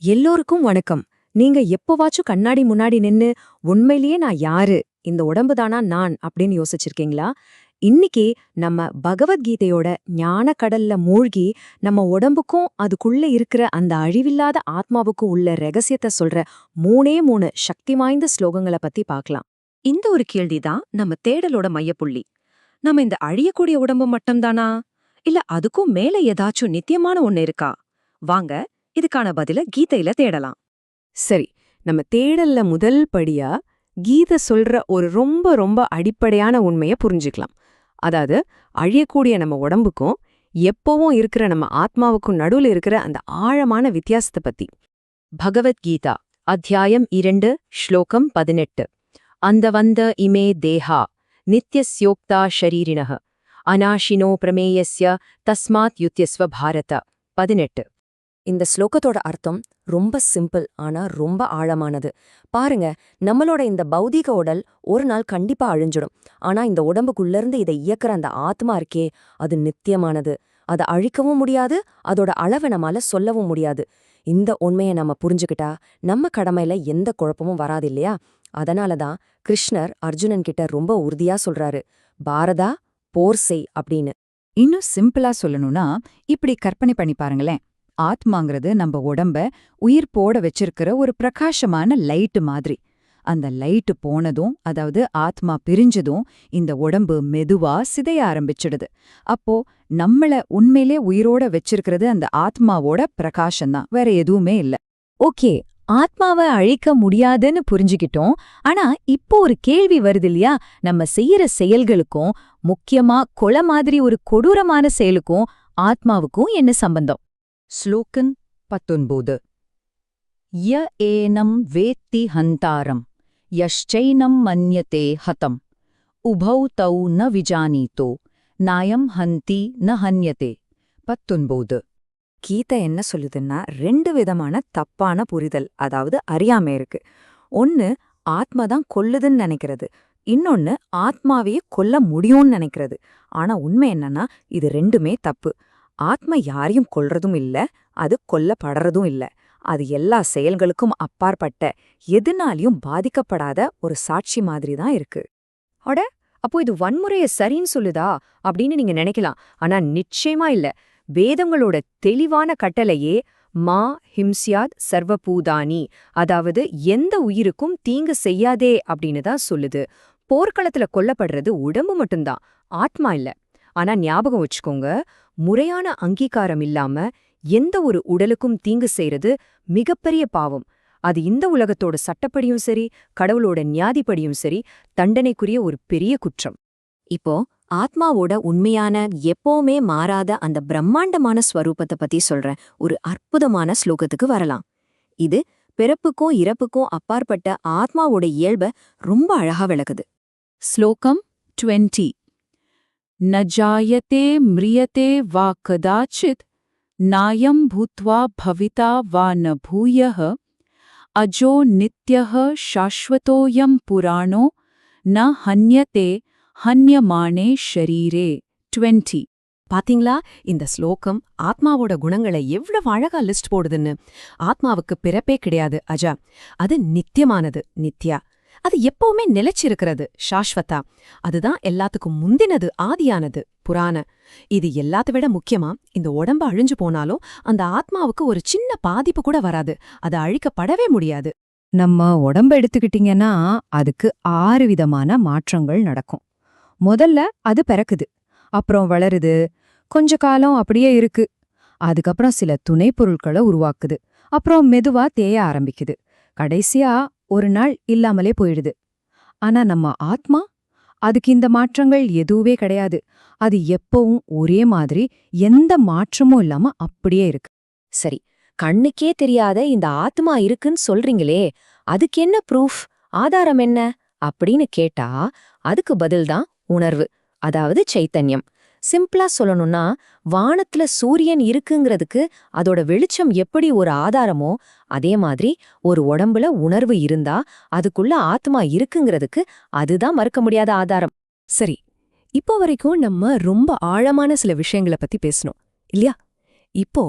எல்லோருக்கும் வணக்கம். நீங்க எப்பவாச்சும் கண்ணாடி முன்னாடி நின்னு உண்மையிலேயே நான் யாரு? இந்த உடம்பு தானா நான்? அப்படின்னு யோசிச்சிருக்கீங்களா? இன்னைக்கு நம்ம பகவத்கீதையோட ஞான கடல்ல மூழ்கி நம்ம உடம்புக்கும் அதுக்குள்ள இருக்கிற அந்த அழிவில்லாத ஆத்மாவுக்கும் உள்ள ரகசியத்தை சொல்ற மூணே மூணு சக்தி வாய்ந்த ஸ்லோகங்களை பத்தி பார்க்கலாம் இந்த ஒரு கேள்விதான் நம்ம தேடலோட மையப்புள்ளி. நம்ம இந்த அழியக்கூடிய உடம்பு மட்டும்தானா இல்ல அதுக்கும் மேல ஏதாச்சும் நித்தியமான ஒண்ணு இருக்கா? வாங்க இதுக்கான பதில கீதையில தேடலாம். சரி நம்ம தேடல்ல முதல் படியா கீதை சொல்ற ஒரு ரொம்ப ரொம்ப அடிப்படையான உண்மையை புரிஞ்சுக்கலாம். அதாவது அழியக்கூடிய நம்ம உடம்புக்கும் எப்பவும் இருக்கிற நம்ம ஆத்மாவுக்கும் நடுவுல இருக்கிற அந்த ஆழமான வித்தியாசத்தை பத்தி. பகவத்கீதா அத்தியாயம் இரண்டு ஸ்லோகம் பதினெட்டு. அந்த வந்த இமே தேஹா நித்யஸ்யோக்தா ஷரீரிணः அநாஷினோ பிரமேயஸ்ய தஸ்மாத் யுத்தியஸ்வ பாரத. பதினெட்டு. இந்த ஸ்லோகத்தோட அர்த்தம் ரொம்ப சிம்பிள் ஆனா ரொம்ப ஆழமானது. பாருங்க நம்மளோட இந்த பௌதீக உடல் ஒரு நாள் கண்டிப்பா அழிஞ்சிடும். ஆனா இந்த உடம்புக்குள்ளேருந்து இதை இயக்குற அந்த ஆத்மா இருக்கே அது நித்தியமானது. அதை அழிக்கவும் முடியாது அதோட அளவை நம்மால சொல்லவும் முடியாது. இந்த உண்மையை நம்ம புரிஞ்சுக்கிட்டா நம்ம கடமையில எந்த குழப்பமும் வராது இல்லையா? அதனால தான் கிருஷ்ணர் அர்ஜுனன் கிட்ட ரொம்ப உறுதியா சொல்றாரு பாரதா போர் செய் அப்படின்னு. இன்னும் சிம்பிளா சொல்லணும்னா இப்படி கற்பனை பண்ணி பாருங்களேன். ஆத்மாங்கிறது நம்ம உடம்ப உயிர் போட வச்சிருக்கிற ஒரு பிரகாசமான லைட்டு மாதிரி. அந்த லைட்டு போனதும் அதாவது ஆத்மா பிரிஞ்சதும் இந்த உடம்பு மெதுவா சிதைய ஆரம்பிச்சிடுது. அப்போ நம்மள உண்மையிலே உயிரோட வச்சிருக்கிறது அந்த ஆத்மாவோட பிரகாசம்தான். வேற எதுவுமே இல்ல. ஓகே ஆத்மாவை அழிக்க முடியாதுன்னு புரிஞ்சுக்கிட்டோம். ஆனா இப்போ ஒரு கேள்வி வருது இல்லையா? நம்ம செய்யற செயல்களுக்கும் முக்கியமா கொலை மாதிரி ஒரு கொடூரமான செயலுக்கும் ஆத்மாவுக்கும் என்ன சம்பந்தம்? ஸ்லோகன் பத்தொன்பது ய ஏனம் வேத்தி ஹந்தாரம் யஷ்சைனம் மன்யதே ஹதம் உபௌ தௌ ந விஜானீதோ நாயம் ஹந்தி ந ஹன்யதே பத்தொன்பது கீதை என்ன சொல்லுதுன்னா ரெண்டு விதமான தப்பான புரிதல் அதாவது அறியாமை இருக்கு ஒன்னு ஆத்மா தான் கொல்லுதுன்னு நினைக்கிறது இன்னொன்னு ஆத்மாவையே கொல்ல முடியும்னு நினைக்கிறது ஆனா உண்மை என்னன்னா இது ரெண்டுமே தப்பு ஆத்மா யாரையும் கொல்றதும் இல்ல அது கொல்லப்படுறதும் இல்ல. அது எல்லா செயல்களுக்கும் அப்பாற்பட்ட எதுனாலையும் பாதிக்கப்படாத ஒரு சாட்சி மாதிரி தான் இருக்கு. அட அப்போ இது வன்முறைய சரின்னு சொல்லுதா? அப்படின்னு நீங்க நினைக்கலாம். ஆனா நிச்சயமா இல்ல. வேதங்களோட தெளிவான கட்டளையே மா ஹிம்சியாத் சர்வபூதானி. அதாவது எந்த உயிருக்கும் தீங்கு செய்யாதே அப்படின்னு தான் சொல்லுது. போர்க்களத்துல கொல்லப்படுறது உடம்பு மட்டும்தான். ஆத்மா இல்ல. ஆனா ஞாபகம் வச்சுக்கோங்க முறையான அங்கீகாரம் இல்லாம எந்த ஒரு உடலுக்கும் தீங்கு செய்யறது மிகப்பெரிய பாவம். அது இந்த உலகத்தோட சட்டப்படியும் சரி கடவுளோட நியாதிப்படியும் சரி தண்டனைக்குரிய ஒரு பெரிய குற்றம். இப்போ ஆத்மாவோட உண்மையான எப்பவுமே மாறாத அந்த பிரம்மாண்டமான ஸ்வரூபத்தை பத்தி சொல்ற ஒரு அற்புதமான ஸ்லோகத்துக்கு வரலாம். இது பிறப்புக்கும் இறப்புக்கும் அப்பாற்பட்ட ஆத்மாவோட இயல்ப ரொம்ப அழகா விளக்குது. ஸ்லோகம் டுவெண்ட்டி. ந ஜாயத்தே மிரியத்தே வா கதாச்சித் நாயம் பூத்வா பவிதா வா ந பூயः அஜோ நித்யः சாஸ்வதோயம் புராணோ ந ஹன்யத்தே ஹன்யமானே ஷரீரே. டுவெண்ட்டி. பாத்தீங்களா? இந்த ஸ்லோகம் ஆத்மாவோட குணங்களை எவ்வளவு அழகா லிஸ்ட் போடுதுன்னு. ஆத்மாவுக்கு பிறப்பே கிடையாது அஜா. அது நித்தியமானது நித்யா. அது எப்பவுமே நிலைச்சிருக்கிறது. சாஸ்வதா. அதுதான் எல்லாத்துக்கும் முந்தினது ஆதியானது புராண இது எல்லாத்த விட முக்கியமா? இந்த உடம்பு அழிஞ்சு போனாலும் அந்த ஆத்மாவுக்கு ஒரு சின்ன பாதிப்பு கூட வராது. அது அழிக்கப்படவே முடியாது. நம்ம உடம்ப எடுத்துக்கிட்டீங்கன்னா அதுக்கு ஆறு விதமான மாற்றங்கள் நடக்கும். முதல்ல அது பிறக்குது. அப்புறம் வளருது. கொஞ்ச காலம் அப்படியே இருக்கு. அதுக்கப்புறம் சில துணை பொருட்களை உருவாக்குது. அப்புறம் மெதுவா தேய ஆரம்பிக்குது. கடைசியா ஒரு நாள் இல்லாமலே போயிடுது. ஆனா நம்ம ஆத்மா அதுக்கு இந்த மாற்றங்கள் எதுவே கிடையாது. அது எப்பவும் ஒரே மாதிரி எந்த மாற்றமும் இல்லாம அப்படியே இருக்கு. சரி கண்ணுக்கே தெரியாத இந்த ஆத்மா இருக்குன்னு சொல்றீங்களே அதுக்கு என்ன ப்ரூஃப்? ஆதாரம் என்ன? அப்படின்னு கேட்டா அதுக்கு பதில்தான் உணர்வு அதாவது சைத்தன்யம். சிம்பிளா சொல்லணும்னா வானத்துல சூரியன் இருக்குங்கிறதுக்கு அதோட வெளிச்சம் எப்படி ஒரு ஆதாரமோ அதே மாதிரி ஒரு உடம்புல உணர்வு இருந்தா அதுக்குள்ள ஆத்மா இருக்குங்கிறதுக்கு அதுதான் மறுக்க முடியாத ஆதாரம். சரி இப்போ வரைக்கும் நம்ம ரொம்ப ஆழமான சில விஷயங்களை பத்தி பேசணும் இல்லையா? இப்போ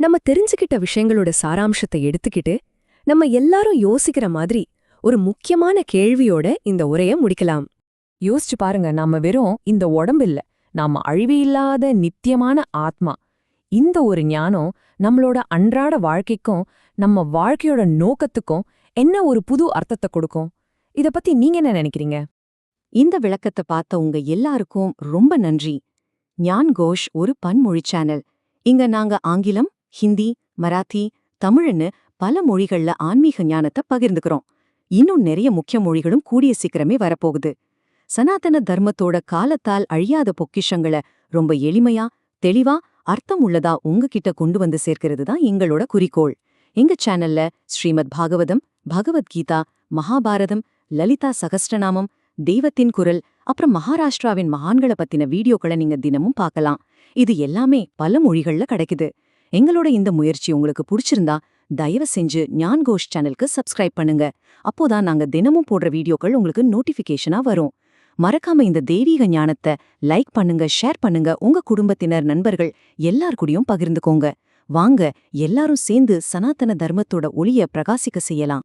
நம்ம தெரிஞ்சுக்கிட்ட விஷயங்களோட சாராம்சத்தை எடுத்துக்கிட்டு நம்ம எல்லாரும் யோசிக்கிற மாதிரி ஒரு முக்கியமான கேள்வியோட இந்த உரைய முடிக்கலாம். யோசிச்சு பாருங்க நாம வெறும் இந்த உடம்பு இல்ல நாம அழிவியில்லாத நித்தியமான ஆத்மா. இந்த ஒரு ஞானம் நம்மளோட அன்றாட வாழ்க்கைக்கும் நம்ம வாழ்க்கையோட நோக்கத்துக்கும் என்ன ஒரு புது அர்த்தத்தை கொடுக்கும்? இத பத்தி நீங்க என்ன நினைக்கிறீங்க? இந்த விளக்கத்தை பார்த்த உங்க எல்லாருக்கும் ரொம்ப நன்றி. ஞான் கோஷ் ஒரு பன்மொழி சேனல். இங்க நாங்க ஆங்கிலம் ஹிந்தி மராத்தி தமிழ்னு பல மொழிகள்ல ஆன்மீக ஞானத்தை பகிர்ந்துக்கிறோம். இன்னும் நிறைய முக்கிய மொழிகளும் கூடிய சீக்கிரமே வரப்போகுது. சனாதன தர்மத்தோட காலத்தால் அழியாத பொக்கிஷங்களை ரொம்ப எளிமையா தெளிவா அர்த்தம் உள்ளதா உங்ககிட்ட கொண்டு வந்து சேர்க்கிறது தான் எங்களோட குறிக்கோள். எங்க சேனல்ல ஸ்ரீமத் பாகவதம் பகவத்கீதா மகாபாரதம் லலிதா சகஸ்ரநாமம் தெய்வத்தின் குரல் அப்புறம் மகாராஷ்டிராவின் மகான்களை பத்தின வீடியோக்களை நீங்க தினமும் பார்க்கலாம். இது எல்லாமே பல மொழிகள்ல கிடைக்குது. எங்களோட இந்த முயற்சி உங்களுக்கு பிடிச்சிருந்தா தயவு செஞ்சு ஞான் கோஷ் சேனலுக்கு சப்ஸ்கிரைப் பண்ணுங்க. அப்போதான் நாங்க தினமும் போடுற வீடியோக்கள் உங்களுக்கு நோட்டிபிகேஷனா வரும். மறக்காம இந்த தெய்வீக ஞானத்தை லைக் பண்ணுங்க ஷேர் பண்ணுங்க. உங்க குடும்பத்தினர் நண்பர்கள் எல்லார் கூடயும் பகிர்ந்துக்கோங்க. வாங்க எல்லாரும் சேர்ந்து சனாதன தர்மத்தோட ஒளிய பிரகாசிக்க செய்யலாம்.